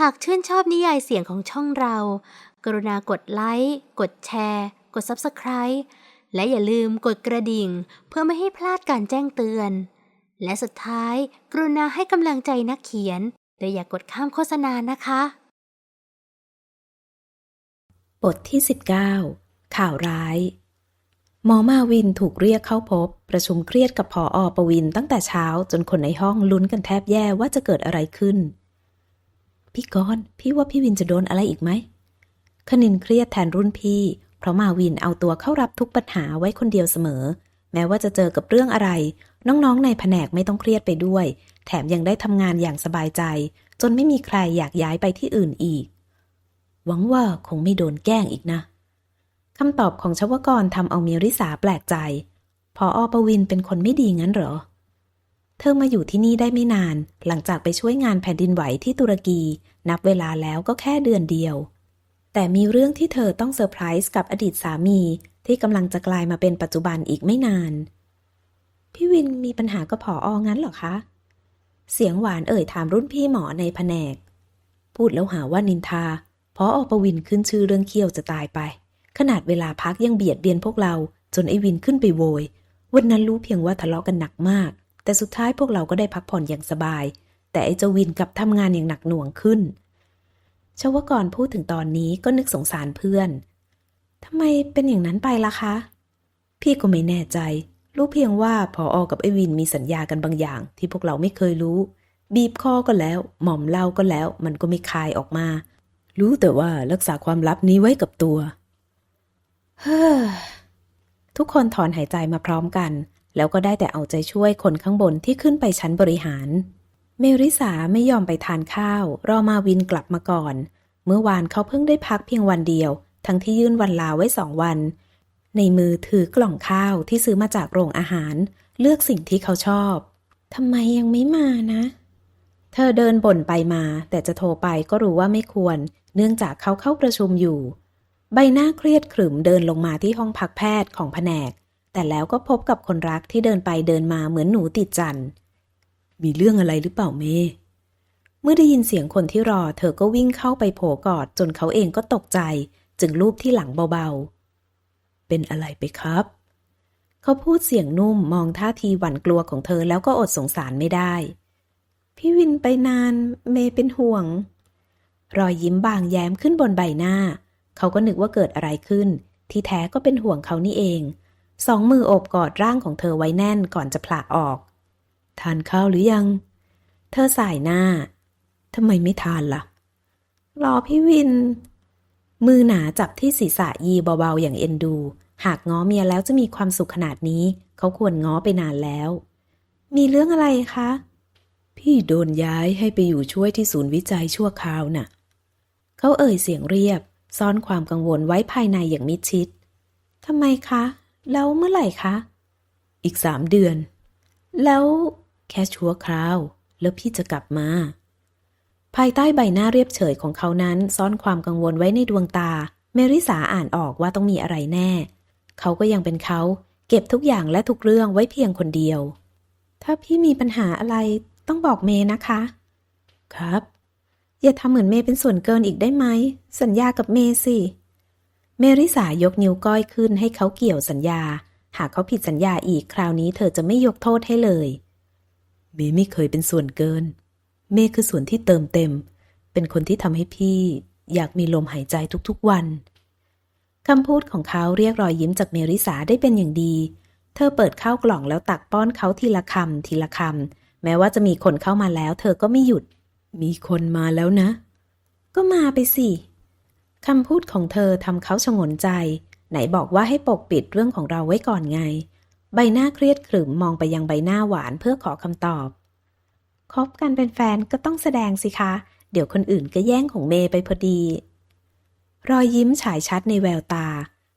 หากชื่นชอบนิยายเสียงของช่องเรา กรุณากดไลค์ กดแชร์ กด Subscribe และอย่าลืมกดกระดิ่ง เพื่อไม่ให้พลาดการแจ้งเตือน และสุดท้าย กรุณาให้กำลังใจนักเขียนโดยอย่ากดข้ามโฆษณานะคะ บทที่ 19 ข่าวร้าย หมอมาวินถูกเรียกเข้าพบ ประชุมเครียดกับผออปวินตั้งแต่เช้าจนคนในห้องลุ้นกันแทบแย่ว่าจะเกิดอะไรขึ้น พี่กรณ์พี่ว่าพี่วินจะโดนอะไรอีกไหมคณินเครียดแทนรุ่นพี่ เพราะมาวินเอาตัวเข้ารับทุกปัญหาไว้คนเดียวเสมอ แม้ว่าจะเจอกับเรื่องอะไร น้องๆในแผนกไม่ต้องเครียดไปด้วย แถมยังได้ทำงานอย่างสบายใจ จนไม่มีใครอยากย้ายไปที่อื่นอีก หวังว่าคงไม่โดนแกล้งอีกนะคำตอบของชวกรทำเอาเมีริสาแปลกใจพออปวินเป็นคนไม่ดีงั้นเหรอ เธอมาอยู่ที่นี่ได้ไม่นาน หลังจากไปช่วยงานแผ่นดินไหวที่ตุรกี นับเวลาแล้วก็แค่เดือนเดียว แต่มีเรื่องที่เธอต้องเซอร์ไพรส์กับอดีตสามีที่กำลังจะกลายมาเป็นปัจจุบันอีกไม่นาน พี่วินมีปัญหากับผอองั้นหรอคะ เสียงหวานเอ่ยถามรุ่นพี่หมอในแผนก พูดแล้วหาว่านินทาพออปวินขึ้นชื่อเรื่องเคี้ยวจะตายไป ขนาดเวลาพักยังเบียดเบียนพวกเรา จนไอ้วินขึ้นไปโวย วันนั้นรู้เพียงว่าทะเลาะกันหนักมาก แต่สุดท้ายพวกเราก็ได้พักผ่อนอย่างสบาย แต่ไอ้เจ้าวินกลับทำงานอย่างหนักหน่วงขึ้นชวกรพูดถึงตอนนี้ก็นึกสงสารเพื่อนทำไมเป็นอย่างนั้นไปล่ะคะ พี่ก็ไม่แน่ใจ รู้เพียงว่าพออกับไอ้วินมีสัญญากันบางอย่าง ที่พวกเราไม่เคยรู้ บีบคอก็แล้ว หม่อมเล่าก็แล้ว มันก็ไม่คายออกมา รู้แต่ว่ารักษาความลับนี้ไว้กับตัว เฮ้อทุกคนถอนหายใจมาพร้อมกัน แล้วก็ได้แต่เอาใจช่วยคนข้างบนที่ขึ้นไปชั้นบริหาร เมริสาไม่ยอมไปทานข้าว รอมาวินกลับมาก่อน เมื่อวานเขาเพิ่งได้พักเพียงวันเดียว ทั้งที่ยื่นวันลาไว้สองวัน ในมือถือกล่องข้าวที่ซื้อมาจากโรงอาหาร เลือกสิ่งที่เขาชอบทำไมยังไม่มานะ เธอเดินบ่นไปมา แต่จะโทรไปก็รู้ว่าไม่ควร เนื่องจากเขาเข้าประชุมอยู่ ใบหน้าเครียดขรึมเดินลงมาที่ห้องพักแพทย์ของแผนก แต่แล้วก็พบกับคนรักที่เดินไปเดินมาเหมือนหนูติดจัน มีเรื่องอะไรหรือเปล่าเม เมื่อได้ยินเสียงคนที่รอ เธอก็วิ่งเข้าไปโผกอด จนเขาเองก็ตกใจ จึงลูบที่หลังเบาๆ เป็นอะไรไปครับ เขาพูดเสียงนุ่มมองท่าทีหวั่นกลัวของเธอแล้วก็อดสงสารไม่ได้ พี่วินไปนาน เมเป็นห่วง รอยยิ้มบางแย้มขึ้นบนใบหน้า เขาก็นึกว่าเกิดอะไรขึ้น ที่แท้ก็เป็นห่วงเขานี่เอง สองมือโอบกอดร่างของเธอไว้แน่นก่อนจะผละออก ทานข้าวหรือยัง เธอสายหน้าทำไมไม่ทานละ่ะ รอพี่วิน มือหนาจับที่ศีรษะยีเบาๆอย่างเอ็นดู หากง้อเมียแล้วจะมีความสุขขนาดนี้ เขาควรง้อไปนานแล้ว มีเรื่องอะไรคะ พี่โดนย้ายให้ไปอยู่ช่วยที่ศูนย์วิจัยชั่วคราวน่ะ เขาเอ่ยเสียงเรียบ ซ่อนความกังวลไว้ภายในอย่างมิดชิดทำไมคะ แล้วเมื่อไหร่คะ อีกสามเดือน แล้วแค่ชั่วคราว แล้วพี่จะกลับมา ภายใต้ใบหน้าเรียบเฉยของเขานั้น ซ่อนความกังวลไว้ในดวงตา เมริสาอ่านออกว่าต้องมีอะไรแน่ เขาก็ยังเป็นเขา เก็บทุกอย่างและทุกเรื่องไว้เพียงคนเดียว ถ้าพี่มีปัญหาอะไรต้องบอกเมย์นะคะ ครับ อย่าทำเหมือนเมย์เป็นส่วนเกินอีกได้ไหม สัญญากับเมย์สิ เมริสายกนิ้วก้อยขึ้นให้เขาเกี่ยวสัญญา หากเขาผิดสัญญาอีกคราวนี้เธอจะไม่ยกโทษให้เลย เมย์ไม่เคยเป็นส่วนเกิน เมย์คือส่วนที่เติมเต็ม เป็นคนที่ทำให้พี่ อยากมีลมหายใจทุกๆวันคำพูดของเขาเรียกรอยยิ้มจากเมริสาได้เป็นอย่างดี เธอเปิดข้าวกล่องแล้วตักป้อนเขาทีละคำทีละคำแม้ว่าจะมีคนเข้ามาแล้ว เธอก็ไม่หยุด มีคนมาแล้วนะ ก็มาไปสิ คำพูดของเธอทำเขาชงนใจ ไหนบอกว่าให้ปกปิดเรื่องของเราไว้ก่อนไง ใบหน้าเครียดขรึมมองไปยังใบหน้าหวานเพื่อขอคำตอบ คบกันเป็นแฟนก็ต้องแสดงสิคะ เดี๋ยวคนอื่นก็แย่งของเมย์ไปพอดี รอยยิ้มฉายชัดในแววตา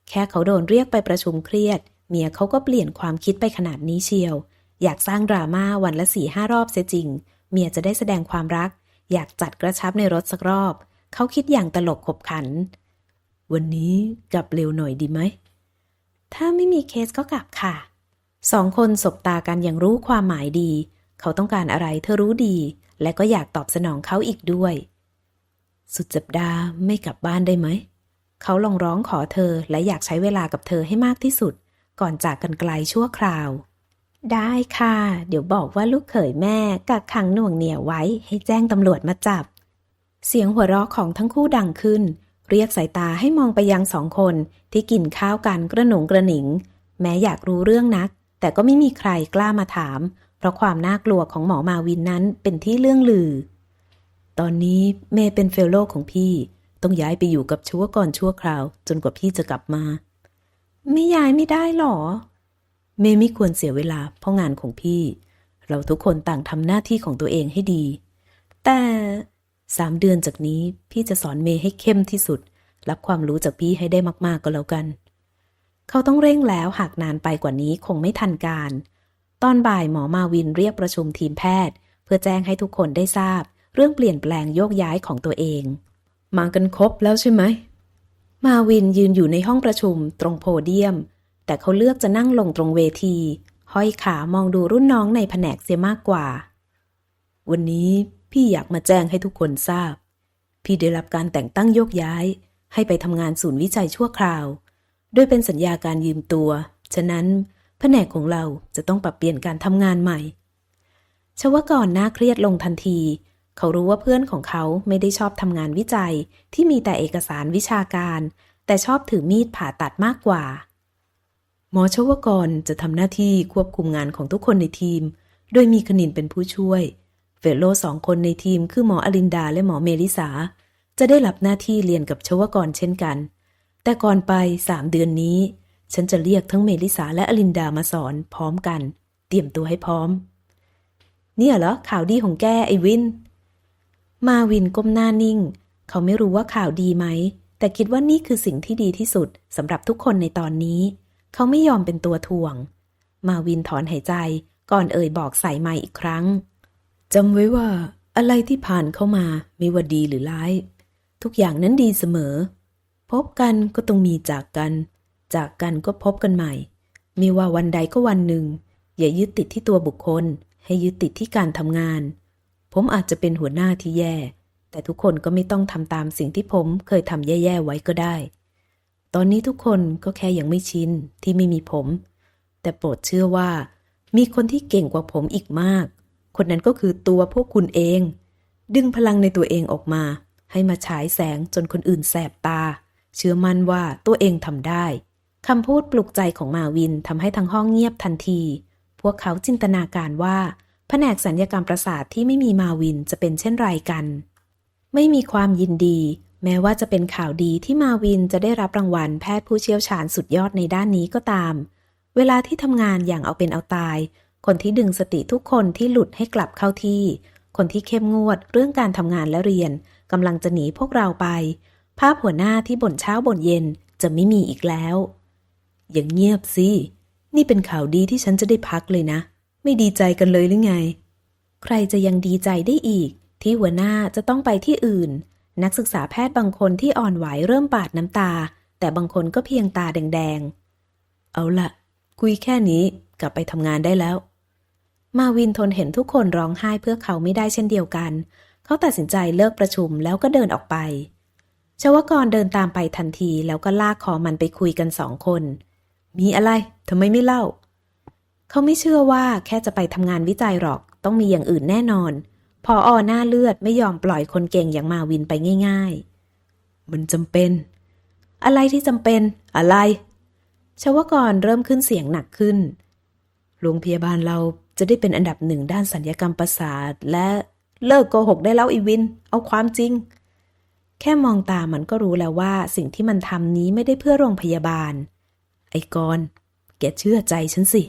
แค่เขาโดนเรียกไปประชุมเครียด เมียเขาก็เปลี่ยนความคิดไปขนาดนี้เชียว อยากสร้างดราม่าวันละสี่ห้ารอบเสียจริง เมียจะได้แสดงความรัก อยากจัดกระชับในรถสักรอบ เขาคิดอย่างตลกขบขัน วันนี้กลับเร็วหน่อยดีไหม ถ้าไม่มีเคสก็กลับค่ะ สองคนสบตากันอย่างรู้ความหมายดี เขาต้องการอะไรเธอรู้ดี และก็อยากตอบสนองเขาอีกด้วย สุดสัปดาห์ไม่กลับบ้านได้ไหม เขาลองร้องขอเธอและอยากใช้เวลากับเธอให้มากที่สุด ก่อนจากกันไกลชั่วคราวได้ค่ะ เดี๋ยวบอกว่าลูกเขยแม่กักขังหน่วงเหนี่ยวไว้ให้แจ้งตำรวจมาจับ เสียงหัวเราะของทั้งคู่ดังขึ้น เรียกสายตาให้มองไปยังสองคนที่กินข้าวกันกระหนงกระหนิง แม้อยากรู้เรื่องนัก แต่ก็ไม่มีใครกล้ามาถาม เพราะความน่ากลัวของหมอมาวินนั้นเป็นที่เรื่องลือ ตอนนี้เมย์เป็นเฟลโลของพี่ ต้องย้ายไปอยู่กับชั่วก่อนชั่วคราว จนกว่าพี่จะกลับมา ไม่ย้ายไม่ได้หรอ เมย์ไม่ควรเสียเวลาเพราะงานของพี่ เราทุกคนต่างทำหน้าที่ของตัวเองให้ดี แต่ สามเดือนจากนี้พี่จะสอนเมย์ให้เข้มที่สุด รับความรู้จากพี่ให้ได้มากๆก็แล้วกัน เขาต้องเร่งแล้วหากนานไปกว่านี้คงไม่ทันการ ตอนบ่ายหมอมาวินเรียกประชุมทีมแพทย์ เพื่อแจ้งให้ทุกคนได้ทราบ เรื่องเปลี่ยนแปลงโยกย้ายของตัวเอง มากันครบแล้วใช่ไหม มาวินยืนอยู่ในห้องประชุมตรงโพเดียม แต่เขาเลือกจะนั่งลงตรงเวที ห้อยขามองดูรุ่นน้องในแผนกเสียมากกว่า วันนี้ พี่อยากมาแจ้งให้ทุกคนทราบ พี่ได้รับการแต่งตั้งโยกย้าย ให้ไปทำงานศูนย์วิจัยชั่วคราวโดยเป็นสัญญาการยืมตัว ฉะนั้นแผนกของเราจะต้องปรับเปลี่ยนการทำงานใหม่ ชวกรน่าเครียดลงทันที เขารู้ว่าเพื่อนของเขาไม่ได้ชอบทำงานวิจัยที่มีแต่เอกสารวิชาการ แต่ชอบถือมีดผ่าตัดมากกว่า หมอชวกรจะทำหน้าที่ควบคุมงานของทุกคนในทีม โดยมีคณินเป็นผู้ช่วย เฟลโลสองคนในทีมคือหมออลินดาและหมอเมลิสา จะได้รับหน้าที่เรียนกับชวกรเช่นกัน แต่ก่อนไปสามเดือนนี้ ฉันจะเรียกทั้งเมลิสาและอลินดามาสอนพร้อมกัน เตรียมตัวให้พร้อม เนี่ยเหรอข่าวดีของแกไอวิน มาวินก้มหน้านิ่ง เขาไม่รู้ว่าข่าวดีไหม แต่คิดว่านี่คือสิ่งที่ดีที่สุดสำหรับทุกคนในตอนนี้ เขาไม่ยอมเป็นตัวถ่วง มาวินถอนหายใจก่อนเอ่ยบอกใส่ไมค์อีกครั้ง จำไว้ว่าอะไรที่ผ่านเข้ามาไม่ว่าดีหรือร้าย ทุกอย่างนั้นดีเสมอ พบกันก็ต้องมีจากกัน จากกันก็พบกันใหม่ ไม่ว่าวันใดก็วันหนึ่ง อย่ายึดติดที่ตัวบุคคล ให้ยึดติดที่การทำงาน ผมอาจจะเป็นหัวหน้าที่แย่ แต่ทุกคนก็ไม่ต้องทำตามสิ่งที่ผมเคยทำแย่ๆไว้ก็ได้ ตอนนี้ทุกคนก็แค่ยังไม่ชินที่ไม่มีผม แต่โปรดเชื่อว่า มีคนที่เก่งกว่าผมอีกมาก คนนั้นก็คือตัวพวกคุณเอง ดึงพลังในตัวเองออกมา ให้มาฉายแสงจนคนอื่นแสบตา เชื่อมั่นว่าตัวเองทำได้คำพูดปลุกใจของมาวินทำให้ทั้งห้องเงียบทันที พวกเขาจินตนาการว่าแผนกสัญญกรรมประสาทที่ไม่มีมาวินจะเป็นเช่นไรกัน ไม่มีความยินดี แม้ว่าจะเป็นข่าวดีที่มาวินจะได้รับรางวัลแพทย์ผู้เชี่ยวชาญสุดยอดในด้านนี้ก็ตาม เวลาที่ทำงานอย่างเอาเป็นเอาตาย คนที่ดึงสติทุกคนที่หลุดให้กลับเข้าที่ คนที่เข้มงวดเรื่องการทำงานและเรียนกำลังจะหนีพวกเราไป ภาพหัวหน้าที่บ่นเช้าบ่นเย็นจะไม่มีอีกแล้ว อย่างเงียบสิ นี่เป็นข่าวดีที่ฉันจะได้พักเลยนะ ไม่ดีใจกันเลยหรือไง ใครจะยังดีใจได้อีก ที่หัวหน้าจะต้องไปที่อื่น นักศึกษาแพทย์บางคนที่อ่อนไหวเริ่มปาดน้ำตา แต่บางคนก็เพียงตาแดงๆ เอาละคุยแค่นี้กลับไปทำงานได้แล้ว มาวินทนเห็นทุกคนร้องไห้เพื่อเขาไม่ได้เช่นเดียวกัน เขาตัดสินใจเลิกประชุมแล้วก็เดินออกไป ชวกรเดินตามไปทันทีแล้วก็ลากคอมันไปคุยกันสองคน มีอะไรทำไมไม่เล่า เขาไม่เชื่อว่าแค่จะไปทำงานวิจัยหรอก ต้องมีอย่างอื่นแน่นอน พออหน้าเลือดไม่ยอมปล่อยคนเก่งอย่างมาวินไปง่าย ๆ มันจำเป็น อะไรที่จำเป็น อะไร ชวกรเริ่มขึ้นเสียงหนักขึ้น โรงพยาบาลเรา จะได้เป็นอันดับหนึ่งด้านสัญญกรรมประสาท และเลิกโกหกได้แล้วอีวิน เอาความจริง แค่มองตามันก็รู้แล้วว่าสิ่งที่มันทำนี้ไม่ได้เพื่อโรงพยาบาล ไอ้กรณ์แกเชื่อใจฉันสิ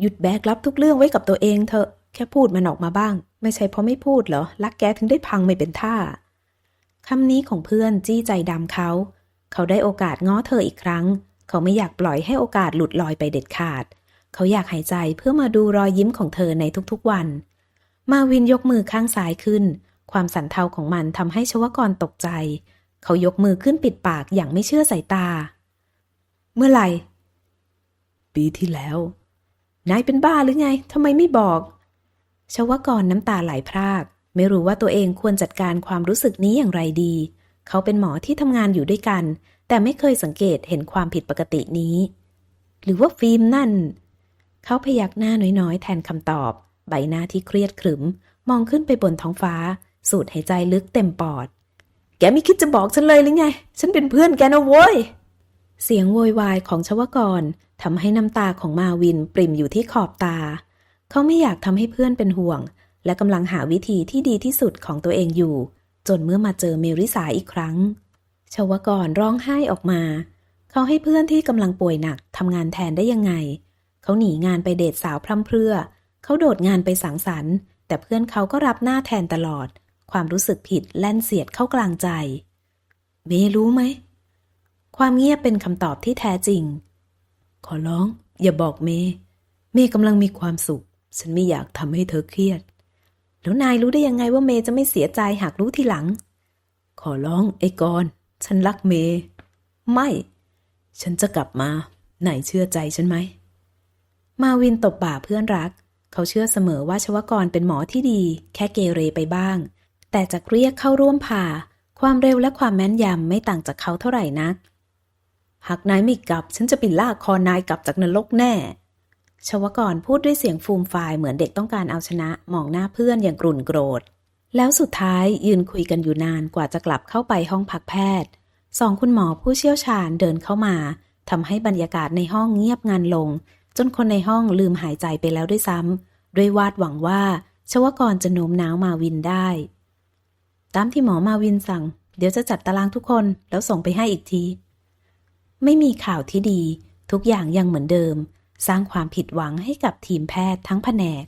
หยุดแบกรับทุกเรื่องไว้กับตัวเองเถอะแค่พูดมันออกมาบ้าง ไม่ใช่เพราะไม่พูดเหรอรักแกถึงได้พังไม่เป็นท่าคำนี้ของเพื่อนจี้ใจดำเขา เขาได้โอกาสง้อเธออีกครั้ง เขาไม่อยากปล่อยให้โอกาสหลุดลอยไปเด็ดขาด เขาอยากหายใจเพื่อมาดูรอยยิ้มของเธอในทุกๆวัน มาวินยกมือข้างซ้ายขึ้น ความสันเทาของมันทำให้ชวกรตกใจ เขายกมือขึ้นปิดปากอย่างไม่เชื่อสายตา เมื่อไหร่ ปีที่แล้ว นายเป็นบ้าหรือไงทำไมไม่บอกชวกรน้ำตาไหลพราก ไม่รู้ว่าตัวเองควรจัดการความรู้สึกนี้อย่างไรดี เขาเป็นหมอที่ทำงานอยู่ด้วยกัน แต่ไม่เคยสังเกตเห็นความผิดปกตินี้ หรือว่าฟิล์มนั่น เขาพยักหน้าน้อยๆ แทนคำตอบ ใบหน้าที่เครียดขรึม มองขึ้นไปบนท้องฟ้า สูดหายใจลึกเต็มปอด แกไม่คิดจะบอกฉันเลยหรือไง ฉันเป็นเพื่อนแกนะโว้ย เสียงโวยวายของชวกรทำให้น้ำตาของมาวินปริ่มอยู่ที่ขอบตา เขาไม่อยากทำให้เพื่อนเป็นห่วง และกำลังหาวิธีที่ดีที่สุดของตัวเองอยู่ จนเมื่อมาเจอเมริสาอีกครั้ง ชวกรร้องไห้ออกมา เขาให้เพื่อนที่กำลังป่วยหนักทำงานแทนได้ยังไง เขาหนีงานไปเดทสาวพร่ำเพรื่อ เขาโดดงานไปสังสรรค์ แต่เพื่อนเขาก็รับหน้าแทนตลอด ความรู้สึกผิดแล่นเสียดเข้ากลางใจ เมรู้ไหม ความเงียบเป็นคำตอบที่แท้จริง ขอร้อง อย่าบอกเม เมกำลังมีความสุข ฉันไม่อยากทำให้เธอเครียด แล้วนายรู้ได้ยังไงว่าเมจะไม่เสียใจหากรู้ทีหลัง ขอร้องไอ้กรณ์ฉันรักเม ไม่ ฉันจะกลับมา ไหนเชื่อใจฉันไหม มาวินตบบ่าเพื่อนรัก เขาเชื่อเสมอว่าชวกรเป็นหมอที่ดี แค่เกเรไปบ้าง แต่จะเรียกเข้าร่วมผ่า ความเร็วและความแม่นยำไม่ต่างจากเขาเท่าไหร่นัก หากนายไม่กลับ ฉันจะไปิลากคอนายกลับจากนรกแน่ ชวกรพูดด้วยเสียงฟูมฟายเหมือนเด็กต้องการเอาชนะมองหน้าเพื่อนอย่างกรุ่นโกรธ แล้วสุดท้ายยืนคุยกันอยู่นานกว่าจะกลับเข้าไปห้องพักแพทย์สองคุณหมอผู้เชี่ยวชาญเดินเข้ามาทำให้บรรยากาศในห้องเงียบงันลง จนคนในห้องลืมหายใจไปแล้วด้วยซ้ำด้วยวาดหวังว่าชวกรจะโน้มน้าวมาวินได้ ตามที่หมอมาวินสั่ง เดี๋ยวจะจัดตารางทุกคนแล้วส่งไปให้อีกที ไม่มีข่าวที่ดี ทุกอย่างยังเหมือนเดิม สร้างความผิดหวังให้กับทีมแพทย์ทั้งแผนก